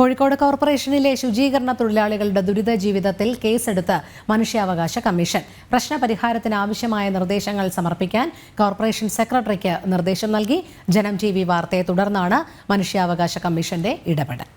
കോഴിക്കോട് കോർപ്പറേഷനിലെ ശുചീകരണ തൊഴിലാളികളുടെ ദുരിത ജീവിതത്തിൽ കേസെടുത്ത് മനുഷ്യാവകാശ കമ്മീഷൻ. പ്രശ്നപരിഹാരത്തിന് ആവശ്യമായ നിർദ്ദേശങ്ങൾ സമർപ്പിക്കാൻ കോർപ്പറേഷൻ സെക്രട്ടറിക്ക് നിർദ്ദേശം നൽകി. ജനം ടി വാർത്തയെ തുടർന്നാണ് മനുഷ്യാവകാശ കമ്മീഷന്റെ ഇടപെടൽ.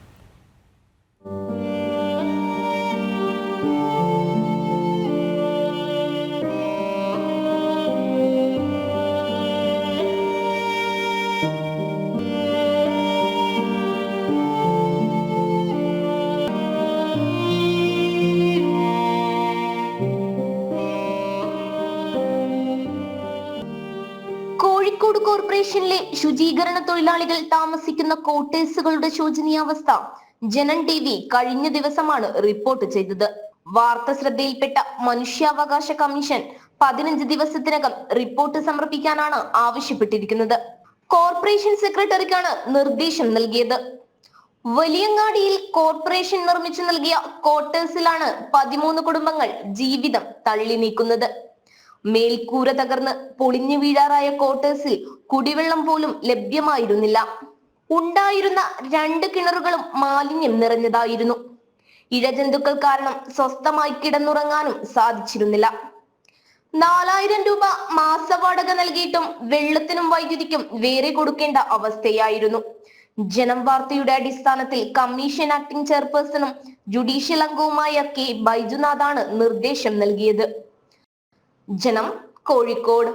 കോഴിക്കോട് കോർപ്പറേഷനിലെ ശുചീകരണ തൊഴിലാളികൾ താമസിക്കുന്ന കോട്ടേഴ്സുകളുടെ ശോചനീയാവസ്ഥ. ജനൻ ടി വി കഴിഞ്ഞ ദിവസമാണ് റിപ്പോർട്ട് ചെയ്തത്. വാർത്ത ശ്രദ്ധയിൽപ്പെട്ട മനുഷ്യാവകാശ കമ്മീഷൻ പതിനഞ്ച് ദിവസത്തിനകം റിപ്പോർട്ട് സമർപ്പിക്കാനാണ് ആവശ്യപ്പെട്ടിരിക്കുന്നത്. കോർപ്പറേഷൻ സെക്രട്ടറിക്കാണ് നിർദ്ദേശം നൽകിയത്. വലിയങ്ങാടിയിൽ കോർപ്പറേഷൻ നിർമ്മിച്ചു നൽകിയ കോട്ടേഴ്സിലാണ് പതിമൂന്ന് കുടുംബങ്ങൾ ജീവിതം തള്ളി നീക്കുന്നത് മേൽക്കൂര തകർന്ന് പൊളിഞ്ഞു വീഴാറായ ക്വാർട്ടേഴ്സിൽ കുടിവെള്ളം പോലും ലഭ്യമായിരുന്നില്ല. ഉണ്ടായിരുന്ന രണ്ട് കിണറുകളും മാലിന്യം നിറഞ്ഞതായിരുന്നു. ഇഴജന്തുക്കൾ കാരണം സ്വസ്ഥമായി കിടന്നുറങ്ങാനും സാധിച്ചിരുന്നില്ല. നാലായിരം രൂപ മാസവാടക നൽകിയിട്ടും വെള്ളത്തിനും വൈദ്യുതിക്കും വേറെ കൊടുക്കേണ്ട അവസ്ഥയായിരുന്നു. ജനം വാർത്തയുടെ അടിസ്ഥാനത്തിൽ കമ്മീഷൻ ആക്ടിംഗ് ചെയർപേഴ്സണും ജുഡീഷ്യൽ അംഗവുമായ കെ. ബൈജുനാഥാണ് നിർദ്ദേശം നൽകിയത്. ജനം കോഴിക്കോട്